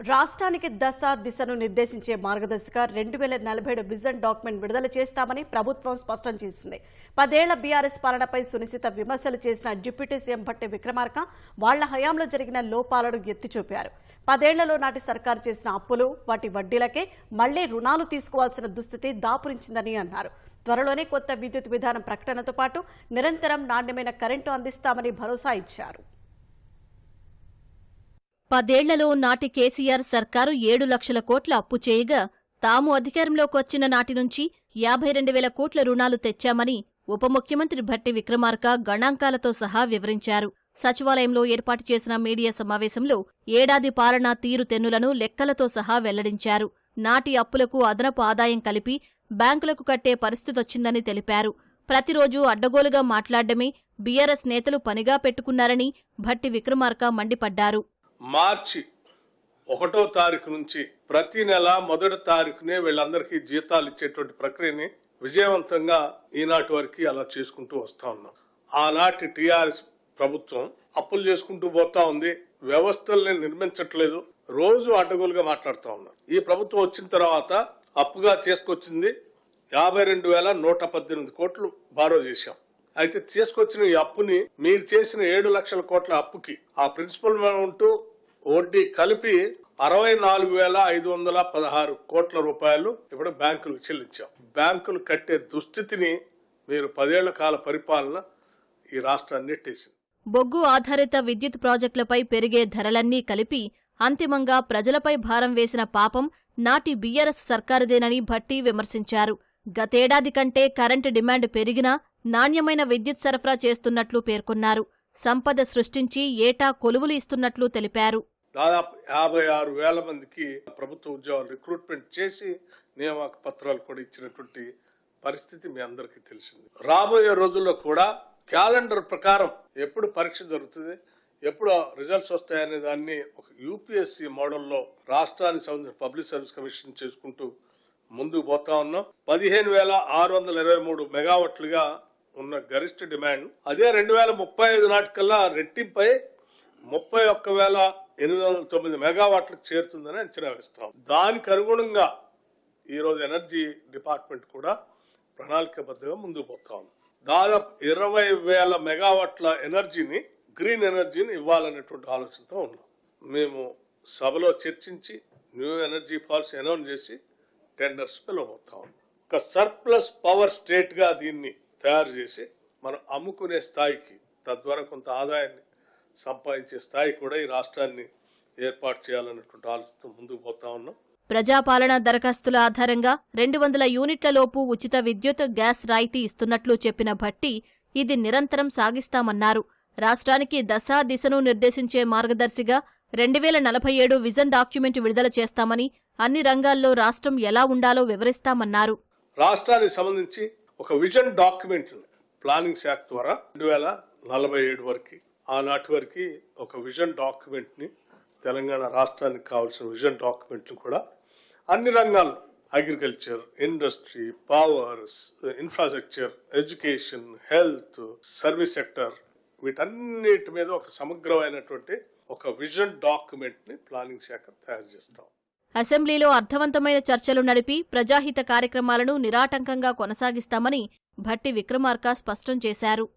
రాష్ట్రానికి దశ దిశను నిర్దేశించే మార్గదర్శిగా రెండు వేల నలభై ఏడు విజన్ డాక్యుమెంట్ విడుదల చేస్తామని ప్రభుత్వం స్పష్టం చేసింది. పదేళ్ళ బీఆర్ఎస్ పాలనపై సునిశిత విమర్శలు చేసిన డిప్యూటీ సీఎం భట్టి విక్రమార్క వాళ్ళ హయాంలో జరిగిన లోపాలను ఎత్తి చూపారు పదేళ్ళలో నాటి సర్కారు చేసిన అప్పులు వాటి వడ్డీలకే మళ్ళీ రుణాలు తీసుకోవాల్సిన దుస్థితి దాపురించిందని అన్నారు. త్వరలోనే కొత్త విద్యుత్ విధానం ప్రకటనతో పాటు నిరంతరం నాణ్యమైన కరెంటు అందిస్తామని భరోసా ఇచ్చారు. పదేళ్ళలో నాటి కేసీఆర్ సర్కారు ఏడు లక్షల కోట్ల అప్పు చేయగా తాము అధికారంలోకి వచ్చిన నాటి నుంచి యాభై రెండు వేల కోట్ల రుణాలు తెచ్చామని ఉప ముఖ్యమంత్రి భట్టి విక్రమార్క గణాంకాలతో సహా వివరించారు. సచివాలయంలో ఏర్పాటు చేసిన మీడియా సమావేశంలో ఏడాది పాలనా తీరుతెన్నులను లెక్కలతో సహా వెల్లడించారు. నాటి అప్పులకు అదనపు ఆదాయం కలిపి బ్యాంకులకు కట్టే పరిస్థితొచ్చిందని తెలిపారు. ప్రతిరోజూ అడ్డగోలుగా మాట్లాడడమే బీఆర్ఎస్ నేతలు పనిగా పెట్టుకున్నారని భట్టి విక్రమార్క మండిపడ్డారు. మార్చి ఒకటో తారీఖు నుంచి ప్రతి నెల మొదటి తారీఖునే వీళ్ళందరికీ జీతాలు ఇచ్చేటువంటి ప్రక్రియని విజయవంతంగా ఈనాటి వరకు అలా చేసుకుంటూ వస్తా ఉన్నాం. ఆనాటి టిఆర్ఎస్ ప్రభుత్వం అప్పులు చేసుకుంటూ పోతా ఉంది. వ్యవస్థల్ని నిర్మించట్లేదు. రోజు అడ్డగోలుగా మాట్లాడుతూ ఉన్నారు ఈ ప్రభుత్వం వచ్చిన తర్వాత అప్పుగా చేసుకొచ్చింది యాభై రెండు వేల నూట పద్దెనిమిది కోట్లు బారో చేశాం. అయితే తీసుకొచ్చిన ఈ అప్పుని మీరు చేసిన ఏడు లక్షల కోట్ల అప్పుకి ఆ ప్రిన్సిపల్ అమౌంట్ వడ్డీ కలిపి అరవై నాలుగు వేల ఐదు వందల పదహారు కోట్ల రూపాయలు ఇప్పుడు బ్యాంకులకు చెల్లించాం. బ్యాంకులు కట్టే దుస్థితిని మీరు పదేళ్ళ కాల పరిపాలన ఈ రాష్ట్రాన్ని నెట్టేసింది. బొగ్గు ఆధారిత విద్యుత్ ప్రాజెక్టులపై పెరిగే ధరలన్నీ కలిపి అంతిమంగా ప్రజలపై భారం వేసిన పాపం నాటి బీఆర్ఎస్ సర్కారుదేనని భట్టి విమర్శించారు. గతేడాది కంటే కరెంటు డిమాండ్ పెరిగినా నాణ్యమైన విద్యుత్ సరఫరా చేస్తున్నట్లు పేర్కొన్నారు. సంపద సృష్టించి ఏటా కొలువులు ఇస్తున్నట్లు తెలిపారు. దాదాపు యాభై ఆరు వేల మందికి ప్రభుత్వ ఉద్యోగాలు రిక్రూట్మెంట్ చేసి నియామక పత్రాలు కూడా ఇచ్చినటువంటి పరిస్థితి మీ అందరికీ తెలిసింది. రాబోయే రోజుల్లో కూడా క్యాలెండర్ ప్రకారం ఎప్పుడు పరీక్ష జరుగుతుంది ఎప్పుడు రిజల్ట్స్ వస్తాయనే దాన్ని ఒక యూపీఎస్సీ మోడల్లో రాష్ట్రానికి సంబంధించిన పబ్లిక్ సర్వీస్ కమిషన్ చేసుకుంటూ ముందుకు పోతా ఉన్నాం. పదిహేను వేల ఆరు వందల ఇరవై మూడు మెగావాట్లుగా ఉన్న గరిష్ట డిమాండ్ అదే రెండు వేల ముప్పై ఐదు నాటికల్లా రెట్టింపై ముప్పై ఒక్క వేల ఎనిమిది వందల తొమ్మిది మెగావాట్లకు చేరుతుందని అంచనా వేస్తాం. దానికి అనుగుణంగా ఈరోజు ఎనర్జీ డిపార్ట్మెంట్ కూడా ప్రణాళికబద్ధంగా ముందుకు పోతా. దాదాపు ఇరవై వేల మెగావాట్ల ఎనర్జీని గ్రీన్ ఎనర్జీని ఇవ్వాలనేటువంటి ఆలోచనతో ఉన్నాం. మేము సభలో చర్చించి న్యూ ఎనర్జీ పాలసీ అనౌన్స్ చేసి టెండర్స్ పిలవబోతా. ఉన్నాం ఒక సర్ప్లస్ పవర్ స్టేట్గా దీన్ని తయారు చేసి మనం అమ్ముకునే స్థాయికి తద్వారా కొంత ఆదాయాన్ని సంపాదించే స్థాయి కూడా ఈ రాష్ట్రాన్ని ఏర్పాటు చేయాలన్నటువంటి ఆలోచనతో ముందుకు పోతా ఉన్నాం. ప్రజాపాలన దరఖాస్తుల ఆధారంగా రెండు వందల యూనిట్లలోపు ఉచిత విద్యుత్ గ్యాస్ రాయితీ ఇస్తున్నట్లు చెప్పిన భట్టి ఇది నిరంతరం సాగిస్తామన్నారు. రాష్ట్రానికి దశా దిశను నిర్దేశించే మార్గదర్శిగా రెండు వేల నలభై ఏడు విజన్ డాక్యుమెంట్ విడుదల చేస్తామని అన్ని రంగాల్లో రాష్ట్రం ఎలా ఉండాలో వివరిస్తామన్నారు. రాష్ట్రానికి సంబంధించి ఒక విజన్ డాక్యుమెంట్ ప్లానింగ్ శాఖ ద్వారా రెండు వేల నలభై ఏడు వరకు ఆనాటి వరకు ఒక విజన్ డాక్యుమెంట్ని తెలంగాణ రాష్ట్రానికి కావాల్సిన విజన్ డాక్యుమెంట్ కూడా అన్ని రంగాల్లో agriculture industry power infrastructure education health service sector వీటన్నిటి మీద ఒక సమగ్రమైనటువంటి ఒక విజన్ డాక్యుమెంట్ని ప్లానింగ్ శాఖ తయారు చేస్తాం. అసెంబ్లీలో అర్థవంతమైన చర్చలు నడిపి ప్రజాహిత కార్యక్రమాలను నిరాటంకంగా కొనసాగిస్తామని భట్టి విక్రమార్క స్పష్టం చేశారు.